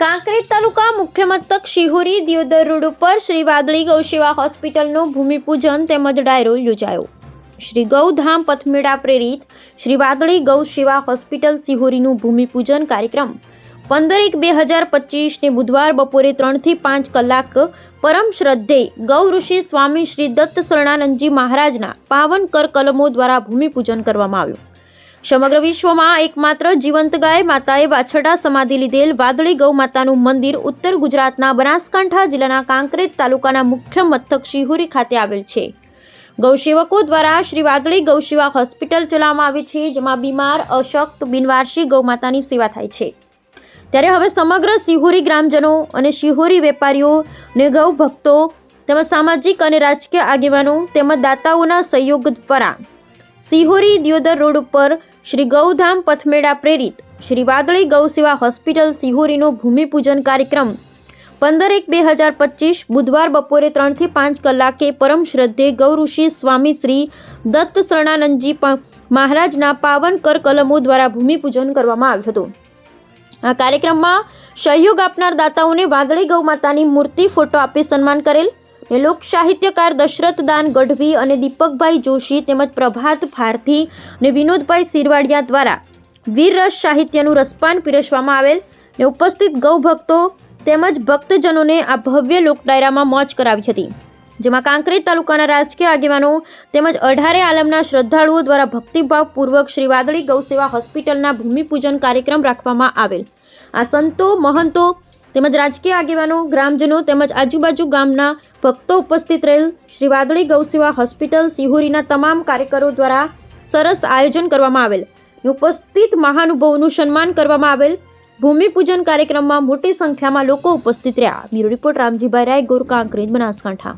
કાંકરેજ તાલુકા મુખ્ય મથક શિહોરી દિયોદર રોડ ઉપર શ્રી વાદળી ગૌસેવા હોસ્પિટલનું ભૂમિપૂજન તેમજ ડાયરો યોજાયો. શ્રી ગૌધામ પથમેળા પ્રેરિત શ્રી વાદળી ગૌસેવા હોસ્પિટલ શિહોરીનું ભૂમિપૂજન કાર્યક્રમ પંદર એક બે હજાર પચીસને બુધવાર બપોરે ત્રણથી પાંચ કલાક પરમ શ્રદ્ધે ગૌ ઋષિ સ્વામી શ્રી દત્ત શરણાનંદજી મહારાજના પાવન કર કલમો દ્વારા ભૂમિપૂજન કરવામાં આવ્યું. સમગ્ર વિશ્વમાં એકમાત્ર જીવંત ગાય માતાએ વાછરડા સમાધિ લીધેલ વાદળી ગૌ માતાનું મંદિર ઉત્તર ગુજરાતના બનાસકાંઠા જિલ્લાના કાંકરેજ તાલુકાના મુખ્ય મથક શિહોરી ખાતે આવેલ છે. ગૌસેવકો દ્વારા શ્રી વાદળી ગૌસેવા હોસ્પિટલ ચલાવવામાં આવે છે, જેમાં બીમાર, અશક્ત, બિનવારસી ગૌ માતાની સેવા થાય છે. ત્યારે હવે સમગ્ર શિહોરી ગ્રામજનો અને શિહોરી વેપારીઓ ને ગૌ ભક્તો તેમજ સામાજિક અને રાજકીય આગેવાનો તેમજ દાતાઓના સહયોગ દ્વારા સિહોરી દિયોદર રોડ ઉપર શ્રી ગૌધામ પથમેળા પ્રેરિત શ્રી વાદળી ગૌ સેવા હોસ્પિટલ સિહોરીનો ભૂમિપૂજન કાર્યક્રમ. પંદર એક બે હજાર પચીસ બુધવાર બપોરે ત્રણથી પાંચ કલાકે પરમ શ્રદ્ધે ગૌઋષિ સ્વામી શ્રી દત્ત શરણાનંદજી મહારાજના પાવન કર કલમો દ્વારા ભૂમિપૂજન કરવામાં આવ્યું હતું. આ કાર્યક્રમમાં સહયોગ આપનાર દાતાઓને વાદળી ગૌ માતાની મૂર્તિ, ફોટો આપી સન્માન કરેલ ને લોક સાહિત્યકાર દશરથ દાન ગઢવી અને દીપકભાઈ જોશી તેમજ પ્રભાત ભારતી ને વિનોદભાઈ સિરવાડિયા દ્વારા વીરરસ સાહિત્યનું રસપાન પીરસવામાં આવેલ ને ઉપસ્થિત ગૌ ભક્તો તેમજ ભક્તજનોને આ ભવ્ય લોકડાયરામાં મોજ કરાવી હતી. જેમાં કાંકરેજ તાલુકાના રાજકીય આગેવાનો તેમજ અઢારે આલમના શ્રદ્ધાળુઓ દ્વારા ભક્તિભાવપૂર્વક શ્રી વાદળી ગૌસેવા હોસ્પિટલના ભૂમિપૂજન કાર્યક્રમ રાખવામાં આવેલ. આ સંતો, મહંતો તેમજ રાજકીય આગેવાનો, ગ્રામજનો તેમજ આજુબાજુ ગામના ભક્તો ઉપસ્થિત રહેલ શ્રી વાદળી ગૌસેવા હોસ્પિટલ સિહોરીના તમામ કાર્યકરો દ્વારા સરસ આયોજન કરવામાં આવેલ. ઉપસ્થિત મહાનુભાવોનું સન્માન કરવામાં આવેલ. ભૂમિપૂજન કાર્યક્રમમાં મોટી સંખ્યામાં લોકો ઉપસ્થિત રહ્યા. Bureau report Ramjibhai Rai Gor Kankrej Banaskantha.